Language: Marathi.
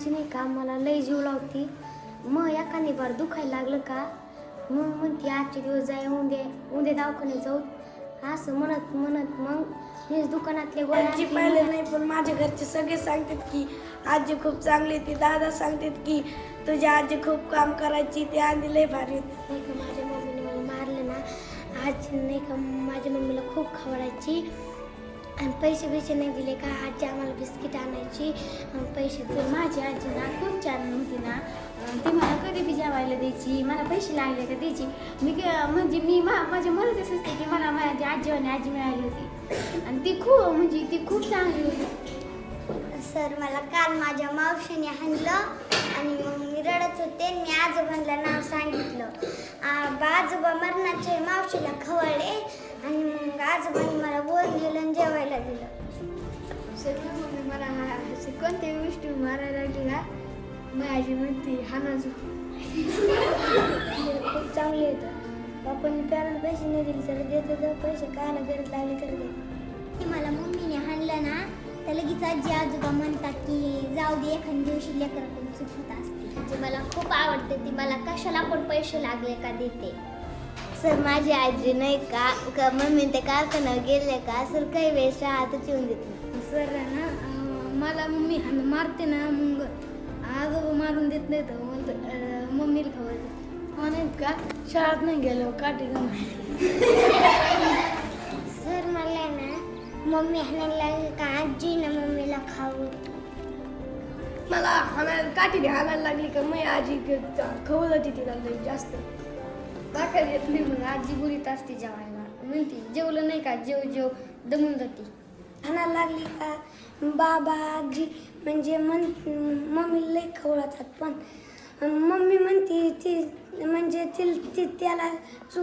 आजी नाही का मला लई जीव लावती मग एखादी बार दुखायला लागलं का मग म्हणते आजचे दिवस जाय उद्या उद्या दवाखान्यात जाऊ असं म्हणत म्हणत मग मी दुकानातले गोळ्या आजी आणते. पाहिलं नाही पण माझ्या घरचे सगळे सांगतात की आजी खूप चांगली ती दादा सांगतात की तुझी आजी खूप काम करायची ती आधी लय भारी होती. नाही का माझ्या मम्मीने मला मारलं ना आजी नाही का माझ्या मम्मीला खूप खवडायची आणि पैसे बिसे नाही दिले का आजी आम्हाला बिस्किट पैसे तर माझी आजी ना खूप छान होती ना ती मला कधी बी जेवायला द्यायची मला पैसे लागले का द्यायची मी म्हणजे मी मा माझ्या मनातच असते की मला माझी आजी आणि आजी मिळाली होती. आणि ती खूप म्हणजे ती खूप चांगली होती. सर मला काल माझ्या मावशीने हाणलं आणि मग मी रडत होते मी आजोबांना नाव सांगितलं. आजोबा मरणाचे मावशीला खवळले आणि मग आजोबांनी मला वर दिलं आणि जेवायला दिलं. सगळं मम्मी मला हा असे कोणत्याही गोष्टी मारायला लागली माझी म्हणते हा हानाजू खूप चांगले येतं आपण प्याराला पैसे नाही दिले तर देत होतं पैसे कायला गरज लागली तर दे मला मम्मीने हाणलं ना तर लगेच आजी आजोबा म्हणतात की जाऊ दे एखाद्या दिवशी लेकराकडून चुकत असते जे मला खूप आवडते ती मला कशाला पण पैसे लागले का देते सर माझी आजी नाही का? का मम्मी ते कारखान्यावर गेले का? सर काही वेळेस हातच येऊन देते सर ना मला मम्मी मारते ना मग आजोबा मारून देत नाही तर म्हणतो मम्मीला खबर म्हणत का शाळेत नाही गेलो काठी सर मला ना मम्मी हाणायला लागली का आजी ना मम्मीला खाऊ मला हाणायला काठीने हाणायला लागली का मी आजी खवलती तिला जास्त दाखल येत नाही मग आजी बोलीत असते जेवायला म्हणते जेवलं नाही का जेव जेव दमून जाते म्हणायला लागली का? बाबा आजी म्हणजे मन मम्मी लय खवळतात पण मम्मी म्हणते ती म्हणजे ती ती त्याला चू